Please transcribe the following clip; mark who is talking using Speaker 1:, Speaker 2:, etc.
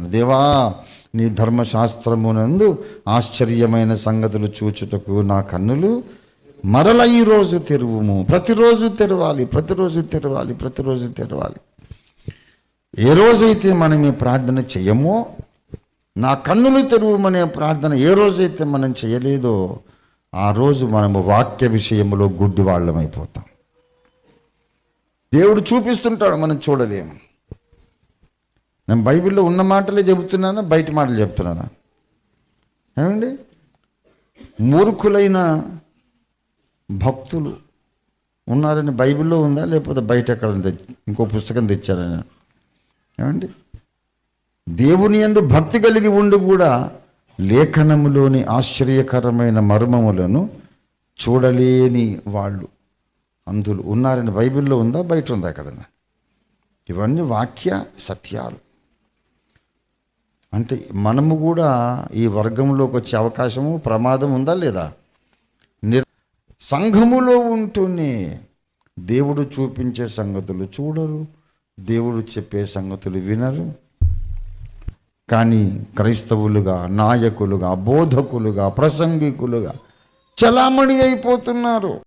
Speaker 1: వేడుకుంటున్నాను దేవా నీ ధర్మశాస్త్రమునందు ఆశ్చర్యమైన సంగతులు చూచుటకు నా కన్నులు మరల ఈ రోజు తెరువుము. ప్రతిరోజు తెరవాలి ప్రతిరోజు తెరవాలి ప్రతిరోజు తెరవాలి. ఏ రోజైతే మనం ఈ ప్రార్థన చేయమో నా కన్నులు తెరువుమనే ప్రార్థన ఏ రోజైతే మనం చేయలేదో ఆ రోజు మనము వాక్య విషయంలో గుడ్డివాళ్ళమైపోతాం. దేవుడు చూపిస్తుంటాడు మనం చూడలేము. నేను బైబిల్లో ఉన్న మాటలే చెబుతున్నానా బయట మాటలు చెప్తున్నానా ఏమండి? మూర్ఖులైన భక్తులు ఉన్నారని బైబిల్లో ఉందా లేకపోతే బయట ఎక్కడ ఇంకో పుస్తకం తెచ్చారని ఏమండి? దేవుని యందు భక్తి కలిగి ఉండి కూడా లేఖనములోని ఆశ్చర్యకరమైన మర్మములను చూడలేని వాళ్ళు అందులో ఉన్నారని బైబిల్లో ఉందా బయట ఉందా అక్కడ ఇవన్నీ వాక్య సత్యాలు. అంటే మనము కూడా ఈ వర్గంలోకి వచ్చే అవకాశము ప్రమాదం ఉందా లేదా? నిర్ సంఘములో ఉంటూనే దేవుడు చూపించే సంగతులు చూడరు దేవుడు చెప్పే సంగతులు వినరు. కానీ క్రైస్తవులుగా నాయకులుగా బోధకులుగా ప్రసంగికులుగా చలామణి అయిపోతున్నారు.